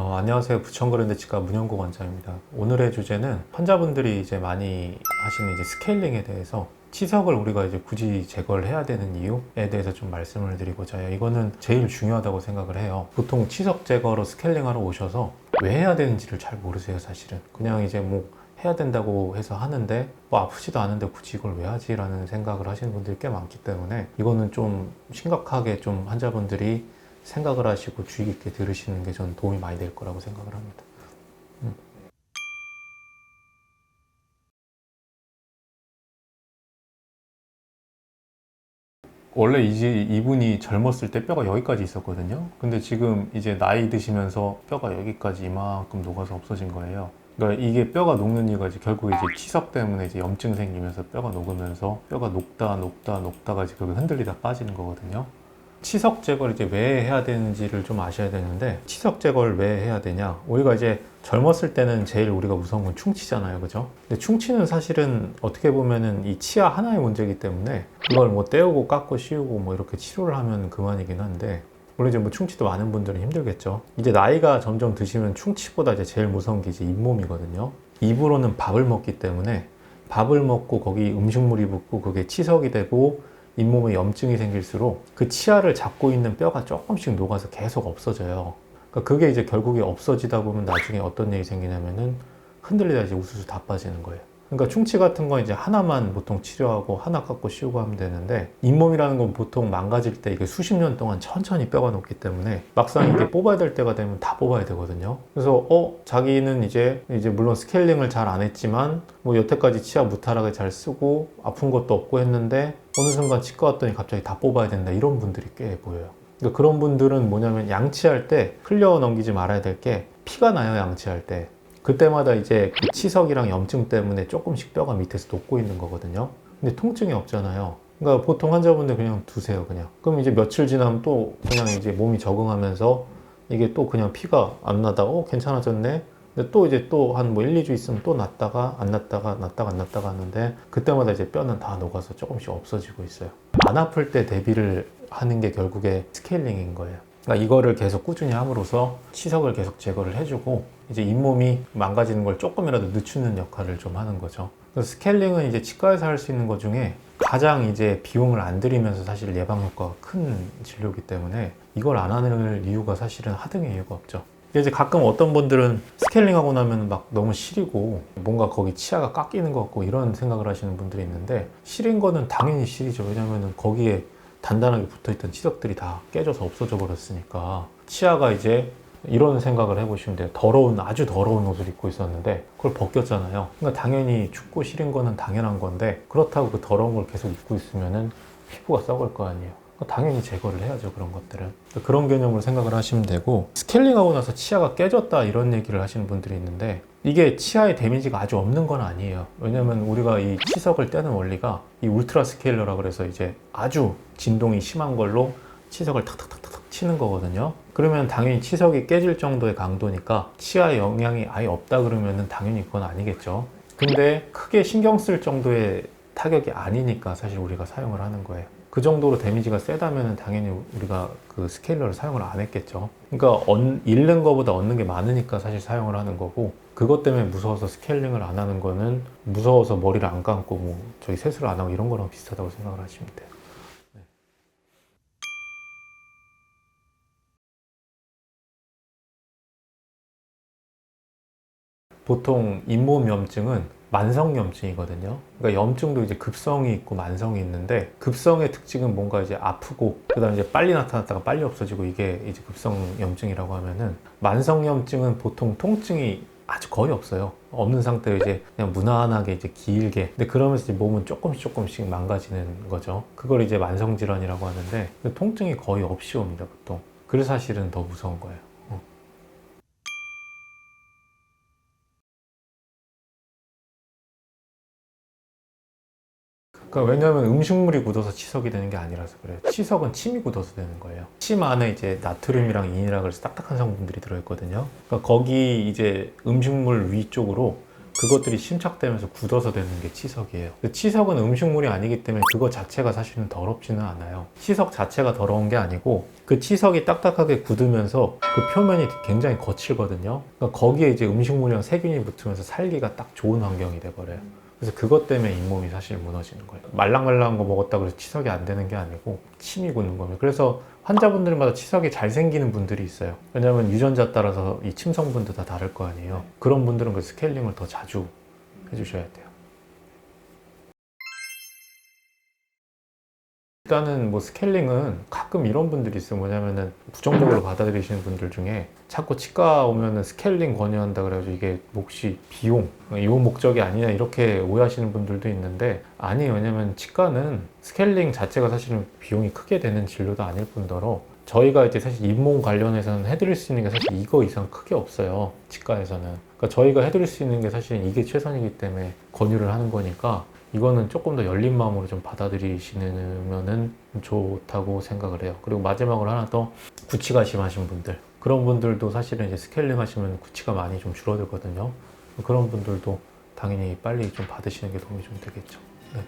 어, 안녕하세요. 부천그랜드치과 문영국 원장입니다. 오늘의 주제는 환자분들이 이제 많이 하시는 이제 스케일링에 대해서 치석을 우리가 이제 굳이 제거를 해야 되는 이유에 대해서 좀 말씀을 드리고자 해요. 이거는 제일 중요하다고 생각을 해요. 보통 치석 제거로 스케일링하러 오셔서 왜 해야 되는지를 잘 모르세요, 사실은. 그냥 이제 뭐 해야 된다고 해서 하는데 뭐 아프지도 않은데 굳이 이걸 왜 하지라는 생각을 하시는 분들이 꽤 많기 때문에 이거는 좀 심각하게 좀 환자분들이 생각을 하시고 주의 깊게 들으시는 게 저는 도움이 많이 될 거라고 생각을 합니다. 음. 원래 이제 이분이 젊었을 때 뼈가 여기까지 있었거든요. 근데 지금 이제 나이 드시면서 뼈가 여기까지 이만큼 녹아서 없어진 거예요. 그러니까 이게 뼈가 녹는 이유가 이제 결국 이제 치석 때문에 이제 염증 생기면서 뼈가 녹으면서 뼈가 녹다 녹다 녹다가 그게 흔들리다 빠지는 거거든요. 치석 제거를 이제 왜 해야 되는지를 좀 아셔야 되는데 치석 제거를 왜 해야 되냐? 우리가 이제 젊었을 때는 제일 우리가 무서운 건 충치잖아요, 그죠? 근데 충치는 사실은 어떻게 보면은 이 치아 하나의 문제이기 때문에 그걸 뭐 떼우고 깎고 씌우고 뭐 이렇게 치료를 하면 그만이긴 한데 물론 이제 뭐 충치도 많은 분들은 힘들겠죠. 이제 나이가 점점 드시면 충치보다 이제 제일 무서운 게 이제 잇몸이거든요. 입으로는 밥을 먹기 때문에 밥을 먹고 거기 음식물이 붙고 그게 치석이 되고 잇몸에 염증이 생길수록 그 치아를 잡고 있는 뼈가 조금씩 녹아서 계속 없어져요. 그러니까 그게 이제 결국에 없어지다 보면 나중에 어떤 일이 생기냐면은 흔들리다 이제 우수수 다 빠지는 거예요. 그러니까 충치 같은 건 이제 하나만 보통 치료하고 하나 깎고 씌우고 하면 되는데 잇몸이라는 건 보통 망가질 때 이게 수십 년 동안 천천히 뼈가 녹기 때문에 막상 이게 뽑아야 될 때가 되면 다 뽑아야 되거든요. 그래서 어 자기는 이제 이제 물론 스케일링을 잘 안 했지만 뭐 여태까지 치아 무탈하게 잘 쓰고 아픈 것도 없고 했는데 어느 순간 치과 왔더니 갑자기 다 뽑아야 된다 이런 분들이 꽤 보여요. 그러니까 그런 분들은 뭐냐면 양치할 때 흘려 넘기지 말아야 될 게 피가 나요 양치할 때 그때마다 이제 그 치석이랑 염증 때문에 조금씩 뼈가 밑에서 녹고 있는 거거든요. 근데 통증이 없잖아요. 그러니까 보통 환자분들 그냥 두세요, 그냥. 그럼 이제 며칠 지나면 또 그냥 이제 몸이 적응하면서 이게 또 그냥 피가 안 나다가 어, 괜찮아졌네. 근데 또 이제 또 한 뭐 1, 2주 있으면 또 났다가 안 났다가 났다가 안 났다가 하는데 그때마다 이제 뼈는 다 녹아서 조금씩 없어지고 있어요. 안 아플 때 대비를 하는 게 결국에 스케일링인 거예요. 그러니까 이거를 계속 꾸준히 함으로써 치석을 계속 제거를 해주고 이제 잇몸이 망가지는 걸 조금이라도 늦추는 역할을 좀 하는 거죠. 그래서 스케일링은 이제 치과에서 할 수 있는 것 중에 가장 이제 비용을 안 들이면서 사실 예방 효과가 큰 진료이기 때문에 이걸 안 하는 이유가 사실은 하등의 이유가 없죠. 이제 가끔 어떤 분들은 스케일링 하고 나면 막 너무 시리고 뭔가 거기 치아가 깎이는 것 같고 이런 생각을 하시는 분들이 있는데 시린 거는 당연히 시리죠. 왜냐면은 거기에 단단하게 붙어있던 치석들이 다 깨져서 없어져 버렸으니까 치아가 이제 이런 생각을 해보시면 돼요. 더러운 아주 더러운 옷을 입고 있었는데 그걸 벗겼잖아요. 그러니까 당연히 춥고 시린 거는 당연한 건데 그렇다고 그 더러운 걸 계속 입고 있으면은 피부가 썩을 거 아니에요. 그러니까 당연히 제거를 해야죠 그런 것들은. 그런 개념으로 생각을 하시면 되고 스케일링하고 나서 치아가 깨졌다 이런 얘기를 하시는 분들이 있는데 이게 치아에 데미지가 아주 없는 건 아니에요. 왜냐면 우리가 이 치석을 떼는 원리가 이 울트라 스케일러라 그래서 이제 아주 진동이 심한 걸로 치석을 탁탁탁탁 치는 거거든요. 그러면 당연히 치석이 깨질 정도의 강도니까 치아에 영향이 아예 없다 그러면은 당연히 그건 아니겠죠. 근데 크게 신경 쓸 정도의 타격이 아니니까 사실 우리가 사용을 하는 거예요 그 정도로 데미지가 세다면 당연히 우리가 그 스케일러를 사용을 안 했겠죠. 그러니까 얻, 잃는 것보다 얻는 게 많으니까 사실 사용을 하는 거고 그것 때문에 무서워서 스케일링을 안 하는 거는 무서워서 머리를 안 감고 뭐 저기 세수를 안 하고 이런 거랑 비슷하다고 생각을 하시면 돼요. 네. 보통 잇몸염증은 만성염증이거든요. 그러니까 염증도 이제 급성이 있고 만성이 있는데 급성의 특징은 뭔가 이제 아프고 그다음에 이제 빨리 나타났다가 빨리 없어지고 이게 이제 급성염증이라고 하면은 만성염증은 보통 통증이 아주 거의 없어요. 없는 상태로 이제 그냥 무난하게 이제 길게. 근데 그러면서 이제 몸은 조금씩 조금씩 망가지는 거죠. 그걸 이제 만성질환이라고 하는데 통증이 거의 없이 옵니다, 보통. 그래서 사실은 더 무서운 거예요. 그러니까 왜냐하면 음식물이 굳어서 치석이 되는 게 아니라서 그래요. 치석은 침이 굳어서 되는 거예요. 침 안에 이제 나트륨이랑 인이라 그래서 딱딱한 성분들이 들어있거든요. 그러니까 거기 이제 음식물 위쪽으로 그것들이 심착되면서 굳어서 되는 게 치석이에요. 치석은 음식물이 아니기 때문에 그거 자체가 사실은 더럽지는 않아요. 치석 자체가 더러운 게 아니고 그 치석이 딱딱하게 굳으면서 그 표면이 굉장히 거칠거든요. 그러니까 거기에 이제 음식물이랑 세균이 붙으면서 살기가 딱 좋은 환경이 돼버려요. 그래서 그것 때문에 잇몸이 사실 무너지는 거예요. 말랑말랑한 거 먹었다고 해서 치석이 안 되는 게 아니고 침이 굳는 겁니다. 그래서 환자분들마다 치석이 잘 생기는 분들이 있어요. 왜냐하면 유전자 따라서 이 침 성분도 다 다를 거 아니에요. 그런 분들은 그 스케일링을 더 자주 해주셔야 돼요. 일단은 뭐 스케일링은 가끔 이런 분들이 있어요. 뭐냐면은 부정적으로 받아들이시는 분들 중에 자꾸 치과 오면은 스케일링 권유한다 그래가지고 이게 몫이 비용, 이 목적이 아니냐 이렇게 오해하시는 분들도 있는데 아니에요. 왜냐면 치과는 스케일링 자체가 사실은 비용이 크게 되는 진료도 아닐 뿐더러 저희가 이제 사실 잇몸 관련해서는 해드릴 수 있는 게 사실 이거 이상 크게 없어요. 치과에서는. 그러니까 저희가 해드릴 수 있는 게 사실은 이게 최선이기 때문에 권유를 하는 거니까 이거는 조금 더 열린 마음으로 좀 받아들이시면은 좋다고 생각을 해요. 그리고 마지막으로 하나 더 구취가 심하신 분들 그런 분들도 사실은 이제 스케일링 하시면 구취가 많이 좀 줄어들거든요. 그런 분들도 당연히 빨리 좀 받으시는 게 도움이 좀 되겠죠. 네.